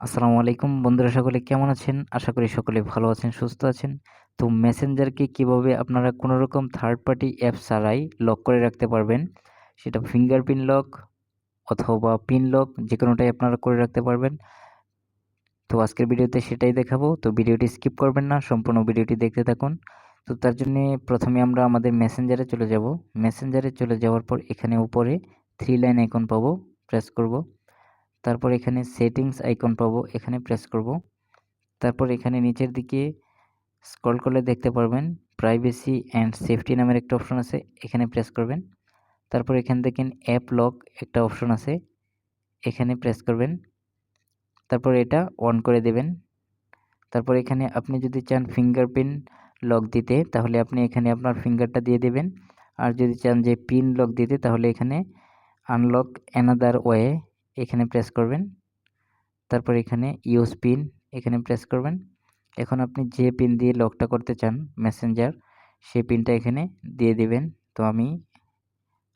আসসালামু আলাইকুম। বন্ধুরা, সকলে কেমন আছেন? আশা করি সকলে ভালো আছেন, সুস্থ আছেন। তো মেসেঞ্জারকে কীভাবে আপনারা কোনো রকম থার্ড পার্টি অ্যাপ ছাড়াই লক করে রাখতে পারবেন? সেটা ফিঙ্গারপ্রিন্ট লক অথবা পিন লক যে কোনোটাই আপনারা করে রাখতে পারবেন। তো আজকের ভিডিওতে সেটাই দেখাবো। তো ভিডিওটি স্কিপ করবেন না, সম্পূর্ণ ভিডিওটি দেখতে থাকুন। তো তার জন্যে প্রথমে আমরা আমাদের মেসেঞ্জারে চলে যাব। মেসেঞ্জারে চলে যাওয়ার পর এখানে উপরে থ্রি লাইন আইকন পাবো। প্রেস করব। তারপর এখানে সেটিংস আইকন পাবো, এখানে প্রেস করব। তারপর এখানে নিচের দিকে স্ক্রল করলে দেখতে পারবেন প্রাইভেসি অ্যান্ড সেফটি নামের একটা অপশন আছে, এখানে প্রেস করবেন। তারপর এখান থেকে অ্যাপ লক একটা অপশন আছে, এখানে প্রেস করবেন। তারপর এটা অন করে দেবেন। তারপর এখানে আপনি যদি চান ফিঙ্গারপ্রিন্ট লক দিতে, তাহলে আপনি এখানে আপনার ফিঙ্গারটা দিয়ে দেবেন। আর যদি চান যে পিন লক দিতে, তাহলে এখানে আনলক অ্যানাদার ওয়ে এখানে প্রেস করবেন। তারপর এখানে ইউজ পিন এখানে প্রেস করবেন। এখন আপনি যে পিন দিয়ে লকটা করতে চান মেসেঞ্জার সেই পিনটা এখানে দিয়ে দিবেন। তো আমি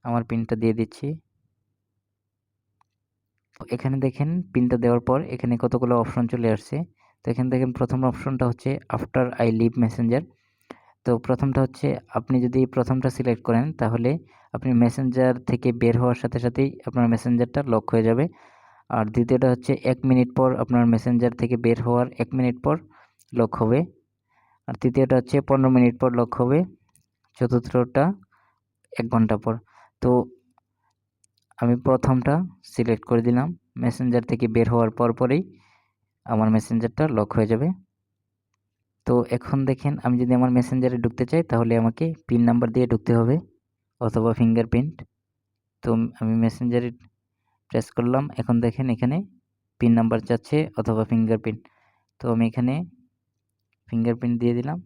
আমার পিনটা দিয়ে দিচ্ছি। এখানে দেখেন পিনটা দেওয়ার পর এখানে কতগুলো অপশন চলে আসছে। তো এখানে দেখেন প্রথম অপশনটা হচ্ছে আফটার আই লিভ মেসেঞ্জার তো প্রথমটা হচ্ছে আপনি যদি প্রথমটা সিলেক্ট করেন, তাহলে আপনি মেসেঞ্জার থেকে বের হওয়ার সাথে সাথেই আপনার মেসেঞ্জারটা লক হয়ে যাবে। আর দ্বিতীয়টা হচ্ছে এক মিনিট পর আপনার মেসেঞ্জার থেকে বের হওয়ার এক মিনিট পর লক হবে। আর তৃতীয়টা হচ্ছে পনেরো মিনিট পর লক হবে। চতুর্থটা এক ঘণ্টা পর। তো আমি প্রথমটা সিলেক্ট করে দিলাম। মেসেঞ্জার থেকে বের হওয়ার পর পরেই আমার মেসেঞ্জারটা লক হয়ে যাবে। তো এখন দেখেন আমি যদি আমার মেসেঞ্জারে ঢুকতে চাই, তাহলে আমাকে পিন নাম্বার দিয়ে ঢুকতে হবে অথবা ফিঙ্গারপ্রিন্ট তো আমি মেসেঞ্জারে প্রেস করলাম, এখন দেখেন এখানে পিন নাম্বার চাচ্ছে অথবা ফিঙ্গারপ্রিন্ট তো আমি এখানে ফিঙ্গারপ্রিন্ট দিয়ে দিলাম,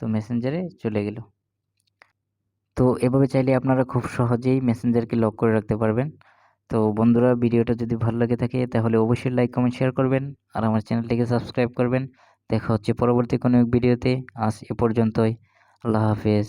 তো মেসেঞ্জারে চলে গেল। তো এভাবে চাইলে আপনারা খুব সহজেই মেসেঞ্জারকে লক করে রাখতে পারবেন। তো বন্ধুরা, ভিডিওটা যদি ভালো লাগে থাকে, তাহলে অবশ্যই লাইক কমেন্ট শেয়ার করবেন। আর আমার চ্যানেলটিকে সাবস্ক্রাইব করবেন। দেখা হচ্ছে পরবর্তী কোনো ভিডিওতে। আজ এ পর্যন্তই। আল্লাহ হাফেজ।